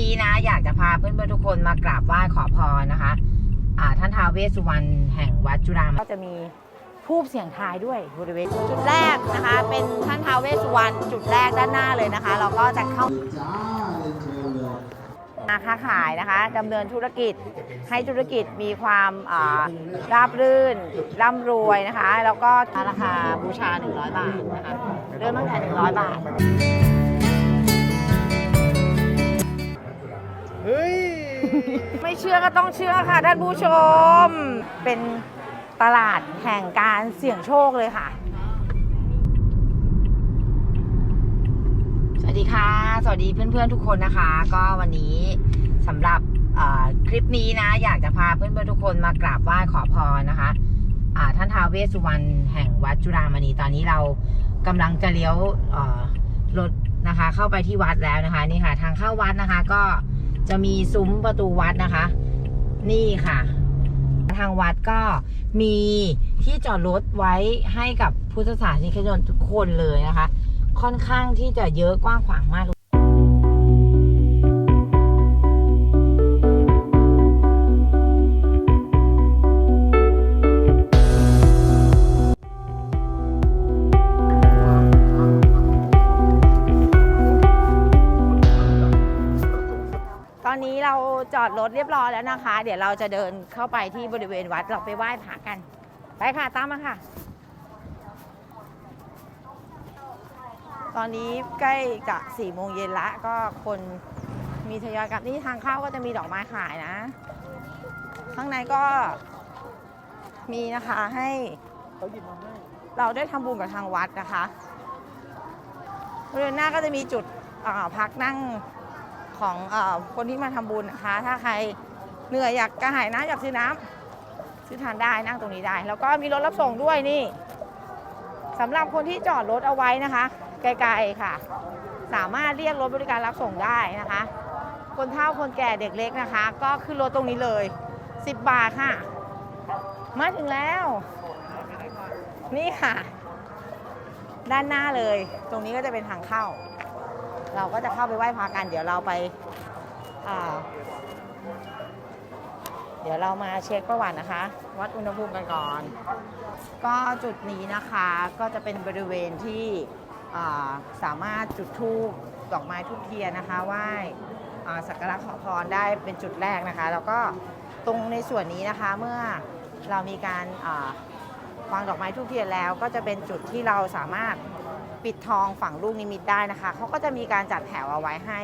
นี้นะ อยากจะพาเพื่อนๆทุกคนมากราบไหว้ขอพรนะคะอ่าท่านท้าวเวสสุวรรณแห่งวัดจุฬามก็จะมีทูบเสียงทายด้วยบริเวณจุดแรกนะคะ เป็นท่านท้าวเวสสุวรรณจุดแรกด้านหน้าเลยนะคะ เราก็จะเข้าจ้าเรียนเชิญเลยมาค้าขายนะคะดำเนินธุรกิจให้ธุรกิจมีความราบรื่นร่ำรวยนะคะ แล้วก็ราคาบูชา 100 บาทนะคะเริ่มตั้งแต่ 100 บาท เฮ้ย ไม่เชื่อก็ต้องเชื่อค่ะท่านผู้ชม เป็นตลาดแห่งการเสี่ยงโชคเลยค่ะ สวัสดีค่ะ สวัสดีเพื่อนๆทุกคนนะคะ ก็วันนี้สำหรับคลิปนี้นะ อยากจะพาเพื่อนๆทุกคนมากราบไหว้ขอพรนะคะท่านท้าวเวสสุวรรณแห่งวัดจุฬามณีตอนนี้เรากำลังจะเลี้ยวรถนะคะ เข้าไปที่วัดแล้วนะคะนี่ค่ะ ทางเข้าวัดนะคะก็ จะมีซุ้มประตูวัดนะคะ นี่ค่ะ ทางวัดก็มีที่จอดรถไว้ให้กับพุทธศาสนิกชนทุกคนเลยนะคะ ค่อนข้างที่จะเยอะกว้างขวางมาก อนนี้เราจอดรถเรียบร้อยแล้วนะคะ เดี๋ยวเราจะเดินเข้าไปที่บริเวณวัดเราไปไหว้พระกัน ไปค่ะตามมาค่ะ ตอนนี้ใกล้จะสี่โมงเย็นละก็คนมีทยอยกลับนี่ทางเข้าก็จะมีดอกไม้ขายนะ ข้างในก็มีนะคะให้เราได้ทำบุญกับทางวัดนะคะบริเวณหน้าก็จะมีจุดพักนั่ง ของอคนที่มาทำบุญนะคะ ถ้าใครเหนื่อยอยากกระหายน้ำอยากซื้อน้ำซื้อทานได้นั่งตรงนี้ได้ แล้วก็มีรถรับส่งด้วยนี่สำหรับคนที่จอดรถเอาไว้นะคะ ไกลๆค่ะ สามารถเรียกรถบริการรับส่งได้นะคะ คนเฒ่าคนแก่เด็กเล็กนะคะ ก็ขึ้นรถตรงนี้เลย 10 บาทค่ะ มาถึงแล้ว นี่ค่ะ ด้านหน้าเลย ตรงนี้ก็จะเป็นทางเข้า เราก็จะเข้าไปไหว้พระกัน เดี๋ยวเราไปอ่าเดี๋ยวเรามาเช็คประวัตินะคะ วัดอุณหภูมิกันก่อน ก็จุดนี้นะคะก็จะเป็นบริเวณที่สามารถจุดธูปดอกไม้ทุกเทียนนะคะไหว้สักการะขอพรได้เป็นจุดแรกนะคะ แล้วก็ตรงในส่วนนี้นะคะเมื่อเรามีการวางดอกไม้ทุกเทียนแล้ว ก็จะเป็นจุดที่เราสามารถ ปิดทองฝั่งลูกนิมิตได้นะคะ เขาก็จะมีการจัดแถวเอาไว้ให้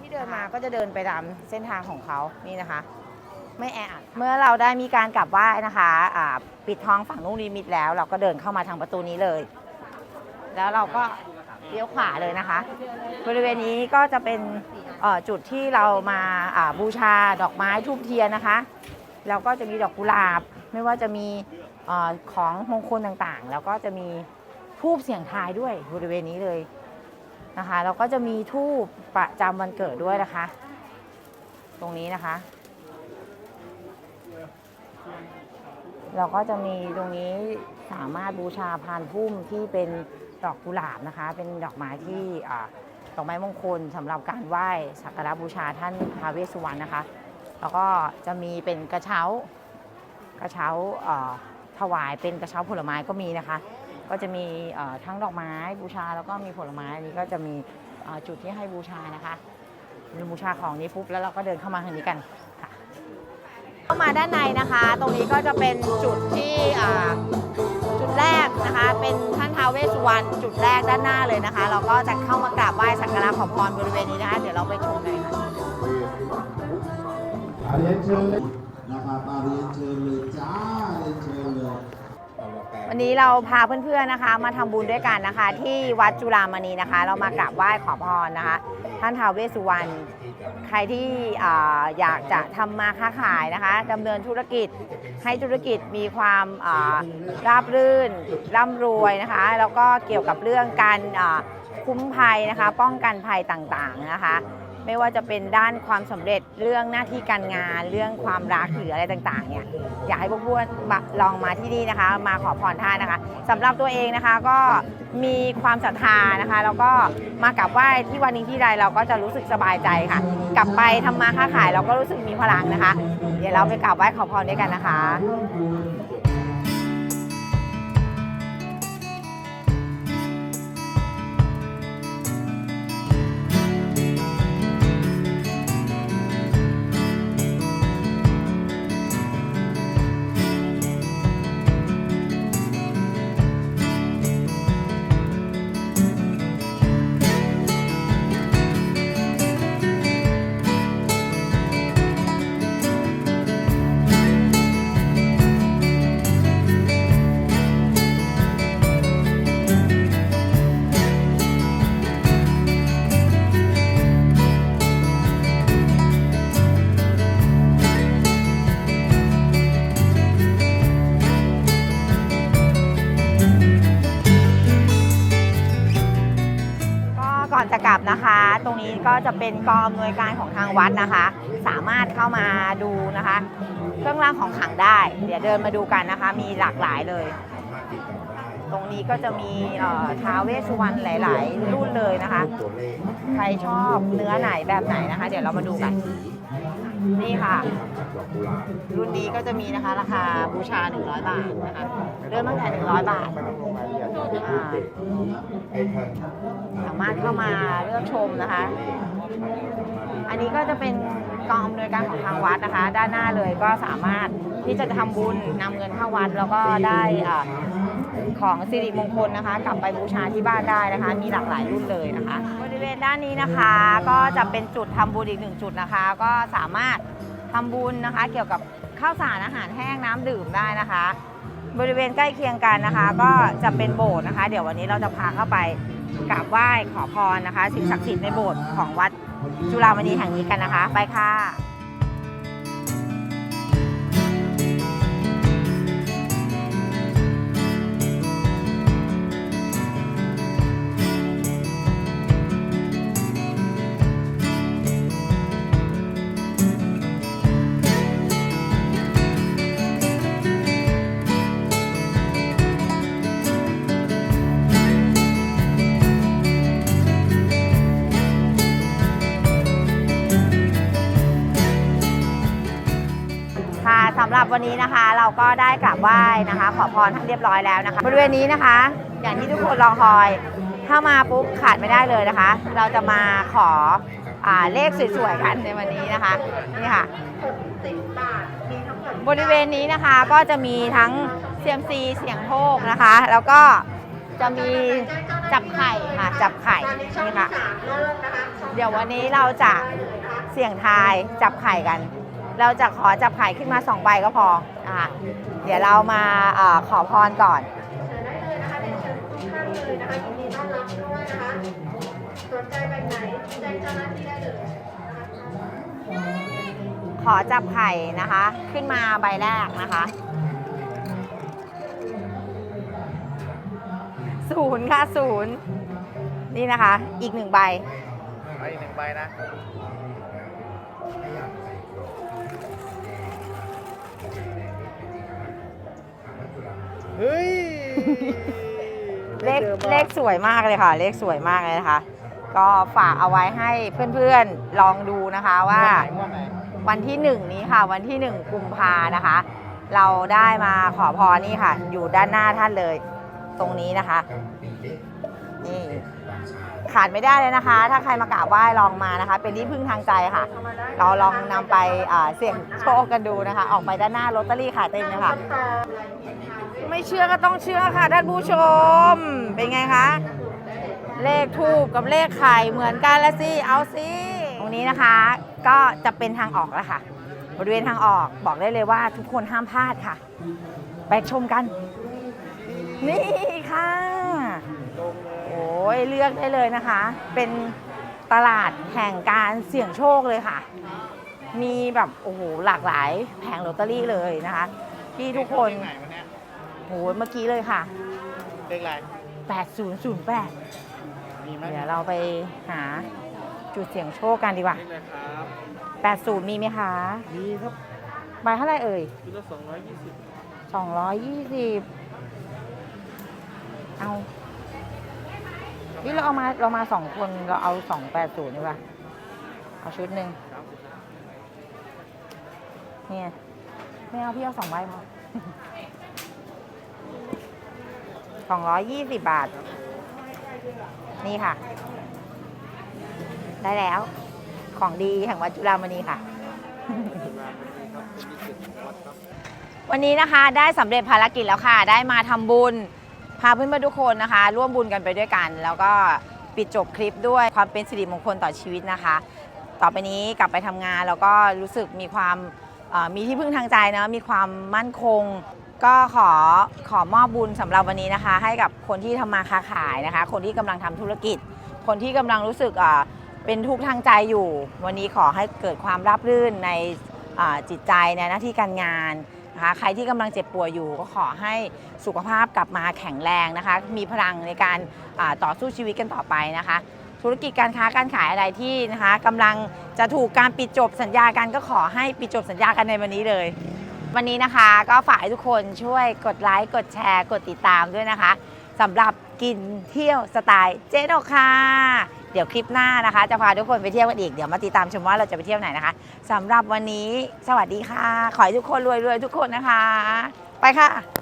ที่เดินมาก็จะเดินไปตามเส้นทางของเขานี่นะคะ ไม่แออัดเมื่อเราได้มีการกลับไหว้นะคะอ่าปิดทองฝั่งลูกนิมิตแล้ว เราก็เดินเข้ามาทางประตูนี้เลย แล้วเราก็เลี้ยวขวาเลยนะคะ บริเวณนี้ก็จะเป็นจุดที่เรามาาบูชาดอกไม้ทูบเทียนนะคะแล้วก็จะมีดอกกุหลาบ ไม่ว่าจะมีอของมงคลต่างๆ แล้วก็จะมี ทูบเสียงทายด้วยบริเวณนี้เลยนะคะแล้วก็จะมีทูบประจำวันเกิดด้วยนะคะ ตรงนี้นะคะเราก็จะมีตรงนี้สามารถบูชาพานพุ่มที่เป็นดอกกุหลาบนะคะ เป็นดอกไม้ที่ดอกไม้มงคลสำหรับการไหว้สักการะบูชาท่านพระเวสสุวรรณนะคะ แล้วก็จะมีเป็นกระเช้ากระเช้าถวายเป็นกระเช้าผลไม้ก็มีนะคะ ก็จะมีทั้งดอกไม้บูชาแล้วก็มีผลไม้อันนี้ก็จะมีจุดที่ให้บูชานะคะบูชาของนี้ปุ๊บแล้วเราก็เดินเข้ามาทางนี้กันค่ะเข้ามาด้านในนะคะ ตรงนี้ก็จะเป็นจุดที่จุดแรกนะคะ เป็นท่านท้าวเวสสุวรรณจุดแรกด้านหน้าเลยนะคะ เราก็จะเข้ามากราบไหว้สักการะขอพรบริเวณนี้นะคะเดี๋ยวเราไปชมเลยค่ะอาเรียนเชิญเลยนะครับอาเรียนเชิญเลย วันนี้เราพาเพื่อนๆนะคะ มาทำบุญด้วยกันนะคะ ที่วัดจุฬามณีนะคะ เรามากราบไหว้ขอพรนะคะ ท่านท้าวเวสสุวรรณใครที่อยากจะทำมาค้าขายนะคะดำเนินธุรกิจให้ธุรกิจมีความราบรื่นร่ำรวยนะคะ แล้วก็เกี่ยวกับเรื่องการคุ้มภัยนะคะ ป้องกันภัยต่างๆนะคะ ไม่ว่าจะเป็นด้านความสำเร็จเรื่องหน้าที่การงาน เรื่องความรักหรืออะไรต่างๆเนี่ยอยากให้พวกพวกลองมาที่นี่นะคะ มาขอพรท่านนะคะสำหรับตัวเองนะคะก็มีความศรัทธานะคะแล้วก็มากราบไหว้ที่วันนี้ที่ใดเราก็จะรู้สึกสบายใจค่ะ กลับไปทำมาค้าขายเราก็รู้สึกมีพลังนะคะ เดี๋ยวเราไปกราบไหว้ขอพรด้วยกันนะคะ ก่อนจะกลับนะคะ ตรงนี้ก็จะเป็นกองอำนวยการของทางวัดนะคะ สามารถเข้ามาดูนะคะ เครื่องรางของขลังได้ เดี๋ยวเดินมาดูกันนะคะ มีหลากหลายเลย ตรงนี้ก็จะมีท้าเวสสุวรรณหลาย ๆ รุ่นเลยนะคะ ใครชอบเนื้อไหนแบบไหนนะคะ เดี๋ยวเรามาดูกัน นี่ค่ะ รุ่นนี้ก็จะมีนะคะ ราคาบูชา 100 บาทนะคะ เริ่มตั้งแต่ 100 บาทอ่าสามารถเข้ามาเลือกชมนะคะ อันนี้ก็จะเป็นกองอำนวยการของทางวัดนะคะ ด้านหน้าเลยก็สามารถที่จะทำบุญนำเงินเข้าวัดแล้วก็ได้อ่า ของสิริมงคลนะคะ กลับไปบูชาที่บ้านได้นะคะ มีหลากหลายรุ่นเลยนะคะ บริเวณด้านนี้นะคะก็จะเป็นจุดทำบุญอีกหนึ่งจุดนะคะ ก็สามารถทำบุญนะคะ เกี่ยวกับข้าวสารอาหารแห้งน้ำดื่มได้นะคะ บริเวณใกล้เคียงกันนะคะ ก็จะเป็นโบสถ์นะคะ เดี๋ยววันนี้เราจะพาเข้าไปกราบไหว้ขอพรนะคะ สิ่งศักดิ์สิทธิ์ในโบสถ์ของวัดจุฬามณีแห่งนี้กันนะคะ ไปค่ะ รับวันนี้นะคะเราก็ได้กราบไหว้นะคะ ขอพรท่านเรียบร้อยแล้วนะคะบริเวณนี้นะคะ อย่างที่ทุกคนรอคอย ถ้ามาปุ๊บขาดไม่ได้เลยนะคะ เราจะมาขออาเลขสวยๆกันในวันนี้นะคะนี่ค่ะบริเวณนี้นะคะก็จะมีทั้งเซียมซีเสียงโชคนะคะ แล้วก็จะมีจับไข่ค่ะจับไข่นี่ค่ะเดี๋ยววันนี้เราจะเสี่ยงทายจับไข่กัน เราจะขอจับไข่ขึ้นมาสองใบก็พอนะคะเดี๋ยวเรามาเออขอพรก่อนขอจับไข่นะคะ ขึ้นมาใบแรกนะคะศูนย์ค่ะศูนย์นี่นะคะ อีกหนึ่งใบ ไปอีกหนึ่งใบนะ เฮ้ยเลขเลขสวยมากเลยค่ะ เลขสวยมากเลยนะคะ ก็ฝากเอาไว้ให้เพื่อนๆลองดูนะคะว่างวดไหนวันที่หนึ่งนี้ค่ะ วันที่หนึ่งกุมภานะคะ เราได้มาขอพรนี่ค่ะ อยู่ด้านหน้าท่านเลย ตรงนี้นะคะนี่ขาดไม่ได้เลยนะคะ ถ้าใครมากราบไหว้ลองมานะคะ เป็นที่พึ่งทางใจค่ะ เราลองนำไปอ่าเสี่ยงโชคกันดูนะคะ ออกไปด้านหน้าลอตเตอรี่ขายเต็มเลยค่ะ ไม่เชื่อก็ต้องเชื่อค่ะท่านผู้ชม เป็นไงคะ เลขทูบกับเลขไข่เหมือนกันละสิ เอาสิ ตรงนี้นะคะ ก็จะเป็นทางออกแล้วค่ะ บริเวณทางออกบอกได้เลยว่าทุกคนห้ามพลาดค่ะ ไปชมกัน นี่ค่ะ โอ้ยเลือกได้เลยนะคะ เป็นตลาดแห่งการเสี่ยงโชคเลยค่ะ มีแบบโอ้โหหลากหลายแผงลอตเตอรี่เลยนะคะ ที่ทุกคน โอ้โหเมื่อกี้เลยค่ะ เลขอะไร8008 มีไหมเดี๋ยวเราไปหาจุดเสี่ยงโชคกันดีกว่านี่เลยครับ80 มีไหมคะมีครับใบเท่าไหร่เอ่ย ชุดละสองร้อยยี่สิบ220 เอาพี่เราเอามาเรามาสองคนเราเอา 280ดีกว่าเอาชุดหนึ่งเนี่ยไม่เอาพี่เอาสองใบพอ สองร้อยยี่สิบาท นี่ค่ะ ได้แล้ว ของดีแห่งวัดจุฬามณีค่ะ วันนี้นะคะได้สำเร็จภารกิจแล้วค่ะ ได้มาทำบุญ พาเพื่อนๆทุกคนนะคะ ร่วมบุญกันไปด้วยกัน แล้วก็ปิดจบคลิปด้วยความเป็นสิริมงคลต่อชีวิตนะคะ ต่อไปนี้กลับไปทำงานแล้วก็รู้สึกมีความมีที่พึ่งทางใจนะมีความมั่นคง ก็ขอขอมอบบุญสำหรับวันนี้นะคะ ให้กับคนที่ทำมาค้าขายนะคะ คนที่กำลังทำธุรกิจ คนที่กำลังรู้สึกเป็นทุกข์ทางใจอยู่ วันนี้ขอให้เกิดความราบรื่นในจิตใจในหน้าที่การงานนะคะใครที่กำลังเจ็บป่วยอยู่ก็ขอให้สุขภาพกลับมาแข็งแรงนะคะ มีพลังในการต่อสู้ชีวิตกันต่อไปนะคะ ธุรกิจการค้าการขายอะไรที่นะคะกำลังจะถูกการปิดจบสัญญากันก็ขอให้ปิดจบสัญญากันในวันนี้เลย วันนี้นะคะ ก็ฝากให้ทุกคนช่วยกดไลค์ กดแชร์ กดติดตามด้วยนะคะสำหรับกินเที่ยวสไตล์เจ๊ดอกค่ะ เดี๋ยวคลิปหน้านะคะ จะพาทุกคนไปเที่ยวกันอีก เดี๋ยวมาติดตามชมว่าเราจะไปเที่ยวไหนนะคะสำหรับวันนี้สวัสดีค่ะ ขอให้ทุกคนรวยๆทุกคนนะคะ ไปค่ะ